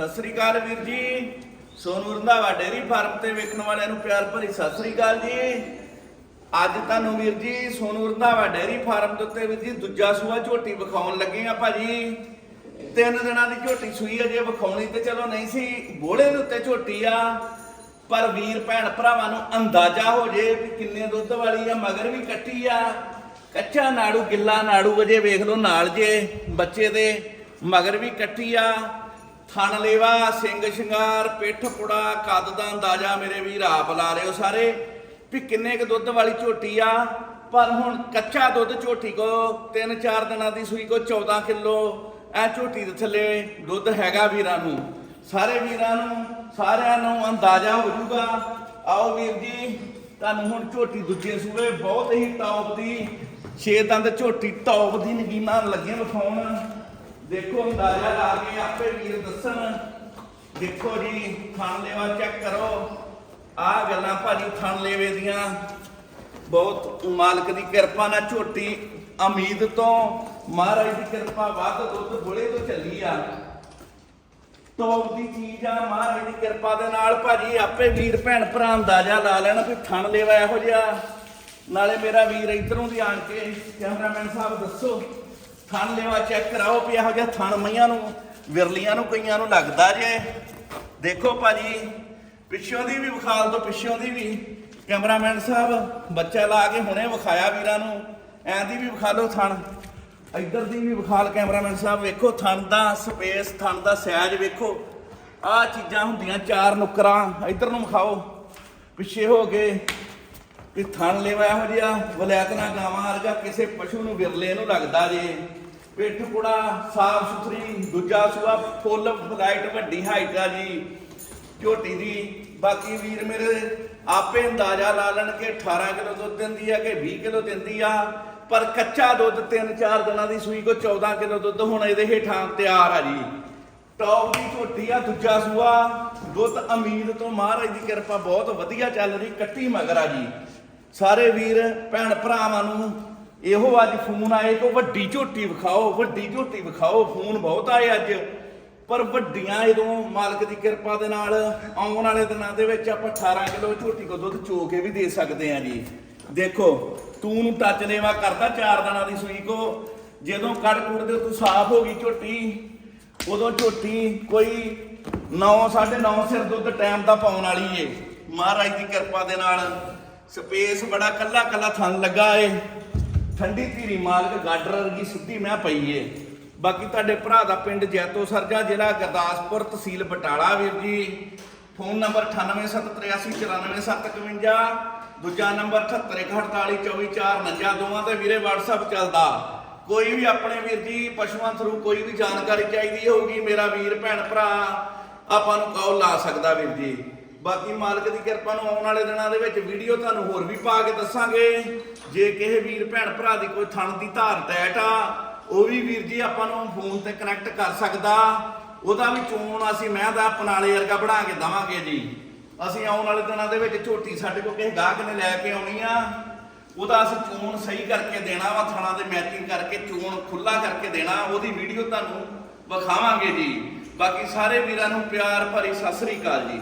ਸਤਿ ਸ੍ਰੀ ਅਕਾਲ ਵੀਰ ਜੀ। Sonu Randhawa dairy farm ਤੇ ਵੇਖਣ ਵਾਲਿਆਂ ਨੂੰ ਪਿਆਰ ਭਰੀ ਸਤਿ ਸ੍ਰੀ ਅਕਾਲ ਜੀ। ਅੱਜ ਤੁਹਾਨੂੰ ਵੀਰ ਜੀ ਸੋਨੂ ਰੰਧਾਵਾ ਡੇਰੀ ਫਾਰਮ ਦੇ ਉੱਤੇ ਵੀਰ ਜੀ ਦੂਜਾ ਸੂਆ ਝੋਟੀ ਵਿਖਾਉਣ ਲੱਗੇ ਆ ਭਾਜੀ। ਤਿੰਨ ਦਿਨਾਂ ਦੀ ਝੋਟੀ ਸੂਈ ਅਜੇ ਵਿਖਾਉਣੀ ਤੇ ਚਲੋ ਨਹੀਂ ਸੀ, ਬੋਲੇ ਦੇ ਉੱਤੇ ਝੋਟੀ ਆ। ਪਰ ਵੀਰ ਭੈਣ ਭਰਾਵਾਂ ਨੂੰ ਅੰਦਾਜ਼ਾ ਹੋ ਜੇ ਵੀ ਕਿੰਨੇ ਦੁੱਧ ਵਾਲੀ ਆ, ਮਗਰ ਵੀ ਕੱਟੀ ਆ। ਕੱਚਾ ਨਾੜੂ ਗਿੱਲਾ ਨਾੜੂ ਅਜੇ ਵੇਖ ਲਓ ਨਾਲ ਜੇ ਬੱਚੇ ਦੇ, ਮਗਰ ਵੀ ਕੱਟੀ ਆ। ਥਣ ਲੇਵਾ ਸਿੰਘ ਸ਼ਿੰਗਾਰ, ਪਿੱਠ ਪੁੜਾ, ਕੱਦ ਦਾ ਅੰਦਾਜ਼ਾ ਮੇਰੇ ਵੀਰ ਆਪ ਲਾ ਲਿਓ ਸਾਰੇ ਵੀ ਕਿੰਨੇ ਕ ਦੁੱਧ ਵਾਲੀ ਝੋਟੀ ਆ। ਪਰ ਹੁਣ ਕੱਚਾ ਦੁੱਧ ਝੋਟੀ ਕੋ 3-4 ਦਿਨਾਂ ਦੀ ਸੂਈ ਕੋ 14 ਕਿਲੋ। ਐ ਝੋਟੀ ਦੇ ਥੱਲੇ ਦੁੱਧ ਹੈਗਾ ਵੀਰਾਂ ਨੂੰ। ਸਾਰੇ ਵੀਰਾਂ ਨੂੰ, ਸਾਰਿਆਂ ਨੂੰ ਅੰਦਾਜ਼ਾ ਹੋ ਜਾਊਗਾ। ਆਓ ਵੀਰ ਜੀ, ਤੁਹਾਨੂੰ ਹੁਣ ਝੋਟੀ ਦੂਜੇ ਸੂਏ ਬਹੁਤ ਹੀ ਟੌਪ ਦੀ, ਛੇ ਦੰਦ ਝੋਟੀ ਟੌਪ ਦੀ ਨਗੀਨਾ ਲੱਗੀਆਂ ਵਿਖਾਉਣ। ਦੇਖੋ ਅੰਦਾਜ਼ਾ ਲਾ ਕੇ ਆਪੇ ਵੀਰ ਦੱਸਣ। ਦੇਖੋ ਜੀ, ਥਣ ਲੇਵਾ ਚੈੱਕ ਕਰੋ। ਆਹ ਗੱਲਾਂ ਭਾਜੀ ਥਣ ਲੇਵੇ ਦੀਆਂ। ਬਹੁਤ ਮਾਲਕ ਦੀ ਕਿਰਪਾ ਨਾਲ ਝੋਟੀ ਉਮੀਦ ਤੋਂ, ਮਹਾਰਾਜ ਦੀ ਕਿਰਪਾ ਵੱਧ ਦੁੱਧ ਬੁਲੇ ਤੋਂ ਚੱਲੀ ਆ। ਟੌਪ ਦੀ ਚੀਜ਼ ਆ, ਮਹਾਰਾਜ ਦੀ ਕਿਰਪਾ ਦੇ ਨਾਲ ਭਾਜੀ ਆਪੇ ਵੀਰ ਭੈਣ ਭਰਾ ਅੰਦਾਜ਼ਾ ਲਾ ਲੈਣ ਵੀ ਥਣ ਲੇਵਾ ਇਹੋ ਜਿਹਾ। ਨਾਲੇ ਮੇਰਾ ਵੀਰ ਇਧਰੋਂ ਦੀ ਆਣ ਕੇ ਕੈਮਰਾਮੈਨ ਸਾਹਿਬ, ਦੱਸੋ। ਥਣ ਲੇਵਾ ਚੈੱਕ ਕਰਾਓ ਵੀ ਇਹੋ ਜਿਹਾ ਥਣ ਮਈਆਂ ਨੂੰ, ਵਿਰਲੀਆਂ ਨੂੰ, ਕਈਆਂ ਨੂੰ ਲੱਗਦਾ ਜੇ। ਦੇਖੋ ਭਾਜੀ, ਪਿੱਛੋਂ ਦੀ ਵੀ, ਵਿਖਾਲ ਤੋਂ ਪਿੱਛੋਂ ਦੀ ਵੀ। ਕੈਮਰਾਮੈਨ ਸਾਹਿਬ, ਬੱਚਾ ਲਾ ਕੇ ਹੁਣੇ ਵਿਖਾਇਆ ਵੀਰਾਂ ਨੂੰ। ਐਂ ਦੀ ਵੀ ਵਿਖਾ ਲਓ ਥਣ। ਇੱਧਰ ਦੀ ਵੀ ਵਿਖਾਲ ਕੈਮਰਾਮੈਨ ਸਾਹਿਬ, ਵੇਖੋ ਥਣ ਦਾ ਸਪੇਸ, ਥਣ ਦਾ ਸਾਈਜ਼ ਵੇਖੋ। ਆਹ ਚੀਜ਼ਾਂ ਹੁੰਦੀਆਂ ਚਾਰ ਨੁਕਰਾਂ, ਇੱਧਰ ਨੂੰ ਵਿਖਾਓ। ਪਿੱਛੇ ਹੋ ਗਏ ਕਿ ਥਣ ਲੈਵਾ ਇਹੋ ਜਿਹਾ ਵਲੈਤਨਾ ਗਾਵਾਂ ਵਰਗਾ ਕਿਸੇ ਪਸ਼ੂ ਨੂੰ ਵਿਰਲੇ ਨੂੰ ਲੱਗਦਾ ਜੇ। ਪਿੱਠ ਪੁੜਾ, ਸਾਫ਼ ਸੁਥਰੀ, ਦੂਜਾ ਸੂਆ ਫੁੱਲ ਫਲਾਈਟ ਵੱਡੀ ਹਾਈਟ ਆ ਜੀ। ਝੋਟੀ ਦੀ। ਬਾਕੀ ਵੀਰ ਮੇਰੇ, ਆਪੇ ਅੰਦਾਜ਼ਾ ਲਾ ਲੈਣ ਕਿ 18 ਕਿਲੋ ਦੁੱਧ ਦਿੰਦੀ ਆ ਕਿ 20 ਕਿਲੋ ਦਿੰਦੀ ਆ। ਪਰ ਕੱਚਾ ਦੁੱਧ 3-4 ਦਿਨਾਂ ਦੀ ਸੂਈ ਕੋ 14 ਕਿਲੋ ਦੁੱਧ ਹੁਣ ਇਹਦੇ ਹੇਠਾਂ ਤਿਆਰ ਆ ਜੀ। ਟੌਪ ਦੀ ਝੋਟੀ ਆ, ਦੂਜਾ ਸੂਆ। ਦੁੱਧ ਉਮੀਦ ਤੋਂ ਮਹਾਰਾਜ ਦੀ ਕਿਰਪਾ ਬਹੁਤ ਵਧੀਆ ਚੱਲ ਰਹੀ, ਕੱਟੀ ਮਗਰ ਆ ਜੀ। ਸਾਰੇ ਵੀਰ, ਭੈਣ ਭਰਾਵਾਂ ਨੂੰ ਇਹੋ ਅੱਜ ਫੋਨ ਆਏ ਕੋ ਵੱਡੀ ਝੋਟੀ ਵਿਖਾਓ, ਵੱਡੀ ਝੋਟੀ ਵਿਖਾਓ, ਫੋਨ ਬਹੁਤ ਆਏ ਅੱਜ। ਪਰ ਵੱਡੀਆਂ ਜਦੋਂ ਮਾਲਕ ਦੀ ਕਿਰਪਾ ਦੇ ਨਾਲ ਆਉਣ ਵਾਲੇ ਦਿਨਾਂ ਦੇ ਵਿੱਚ ਆਪਾਂ 18 ਕਿਲੋ ਝੋਟੀ ਕੋ ਦੁੱਧ ਚੋ ਕੇ ਵੀ ਦੇ ਸਕਦੇ ਆ ਜੀ। ਦੇਖੋ, ਤੂੰ ਨੂੰ ਟੱਚ ਲੇਵਾ ਕਰਦਾ ਚਾਰ ਦਿਨਾਂ ਦੀ ਸੂਈ ਕੋ। ਜਦੋਂ ਕੜ ਕੁੜ ਦੇ ਤੂੰ ਸਾਫ਼ ਹੋ ਗਈ ਝੋਟੀ, ਉਦੋਂ ਝੋਟੀ ਕੋਈ 9 9.5 ਸਿਰ ਦੁੱਧ ਟਾਈਮ ਦਾ ਪਾਉਣ ਵਾਲੀ ਏ। ਮਹਾਰਾਜ ਦੀ ਕਿਰਪਾ ਦੇ ਨਾਲ ਸਪੇਸ ਬੜਾ ਕੱਲਾ ਕੱਲਾ ਥਣ ਲੱਗਾ ਏ। ਠੰਡੀ ਧੀਰੀ ਮਾਲਕ ਗਾਡਰ ਵਰਗੀ ਸਿੱਧੀ ਮੈਂ ਪਈ ਏ। ਬਾਕੀ ਤੁਹਾਡੇ ਭਰਾ ਦਾ ਪਿੰਡ ਜੈਤੋ ਸਰਜਾ ਜ਼ਿਲ੍ਹਾ ਗੁਰਦਾਸਪੁਰ ਤਹਿਸੀਲ ਬਟਾਲਾ ਵੀਰ ਜੀ। ਫੋਨ ਨੰਬਰ 9873849751 ਦੂਜਾ ਨੰਬਰ 7814244449 ਦੋਵਾਂ ਤੇ ਵੀਰੇ WhatsApp ਚੱਲਦਾ। ਕੋਈ ਵੀ ਆਪਣੇ ਵੀਰ ਜੀ, ਪਸ਼ੂਆਂ ਥਰੂ ਕੋਈ ਵੀ ਜਾਣਕਾਰੀ ਚਾਹੀਦੀ ਹੋਊਗੀ, ਮੇਰਾ ਵੀਰ, ਭੈਣ, ਭਰਾ, ਆਪਾਂ ਨੂੰ ਕਾਲ ਲਾ ਸਕਦਾ ਵੀਰ ਜੀ। ਬਾਕੀ ਮਾਲਕ ਦੀ ਕਿਰਪਾ ਨੂੰ ਆਉਣ ਵਾਲੇ ਦਿਨਾਂ ਦੇ ਵਿੱਚ ਵੀਡੀਓ ਤੁਹਾਨੂੰ ਹੋਰ ਵੀ ਪਾ ਕੇ ਦੱਸਾਂਗੇ। ਜੇ ਕਿਸੇ ਵੀਰ ਭੈਣ ਭਰਾ ਦੀ ਕੋਈ ਥਣ ਦੀ ਧਾਰ ਟੈਟ ਆ, ਉਹ ਵੀ ਵੀਰ ਜੀ ਆਪਾਂ ਨੂੰ ਫੋਨ ਤੇ ਕਨੈਕਟ ਕਰ ਸਕਦਾ। ਉਹਦਾ ਵੀ ਚੋਣ ਅਸੀਂ ਮੈਂ ਦਾ ਪਨਾਲੇ ਵਰਗਾ ਬਣਾ ਕੇ ਦਵਾਂਗੇ ਜੀ। ਅਸੀਂ ਆਉਣ ਵਾਲੇ ਦਿਨਾਂ ਦੇ ਵਿੱਚ ਝੋਟੀ ਸਾਡੇ ਕੋਲ ਕਿਸੇ ਗਾਹਕ ਨੇ ਲੈ ਕੇ ਆਉਣੀ ਆ। ਉਹਦਾ ਅਸੀਂ ਚੋਣ ਸਹੀ ਕਰਕੇ ਦੇਣਾ ਵਾ, ਥਣਾ ਦੇ ਮੈਚਿੰਗ ਕਰਕੇ ਚੋਣ ਖੁੱਲਾ ਕਰਕੇ ਦੇਣਾ, ਉਹਦੀ ਵੀਡੀਓ ਤੁਹਾਨੂੰ ਵਿਖਾਵਾਂਗੇ ਜੀ। ਬਾਕੀ ਸਾਰੇ ਵੀਰਾਂ ਨੂੰ ਪਿਆਰ ਭਰੀ ਸਤਿ ਸ੍ਰੀ ਅਕਾਲ ਜੀ।